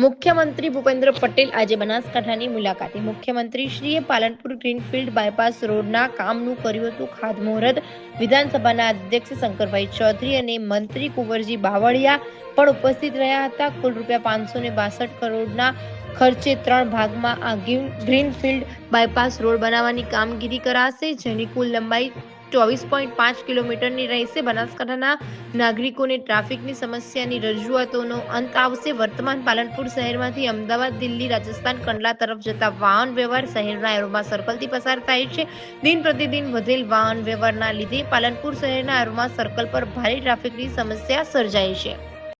મુખ્યમંત્રી ભૂપેન્દ્ર પટેલ આજે બનાસકાંઠાની મુલાકાતે. મુખ્યમંત્રીશ્રીએ પાલનપુર ગ્રીનફિલ્ડ બાયપાસ રોડના કામનું કર્યું હતું ખાતમુહૂર્ત. વિધાનસભાના અધ્યક્ષ શંકરભાઈ ચૌધરી અને મંત્રી કુંવરજી બાવળિયા પણ ઉપસ્થિત રહ્યા હતા. કુલ રૂપિયા પાંચસો ને બાસઠ કરોડના ખર્ચે ત્રણ ભાગમાં આ ગ્રીન- ગ્રીનફિલ્ડ બાયપાસ રોડ બનાવવાની કામગીરી કરાશે, જેની કુલ લંબાઈ ચોવીસ પોઈન્ટ પાંચ કિલોમીટરની રહેશે. બનાસકાંઠાના નાગરિકોને ટ્રાફિકની સમસ્યાની રજૂઆતોનો અંત આવશે. વર્તમાન પાલનપુર શહેરમાંથી અમદાવાદ, દિલ્હી, રાજસ્થાન, કંડલા તરફ જતા વાહન વ્યવહાર શહેરના એરોમા સર્કલથી પસાર થાય છે. દિન પ્રતિદિન વધેલ વાહન વ્યવહારના લીધે પાલનપુર શહેરના એરોમા સર્કલ પર ભારે ટ્રાફિકની સમસ્યા સર્જાય છે.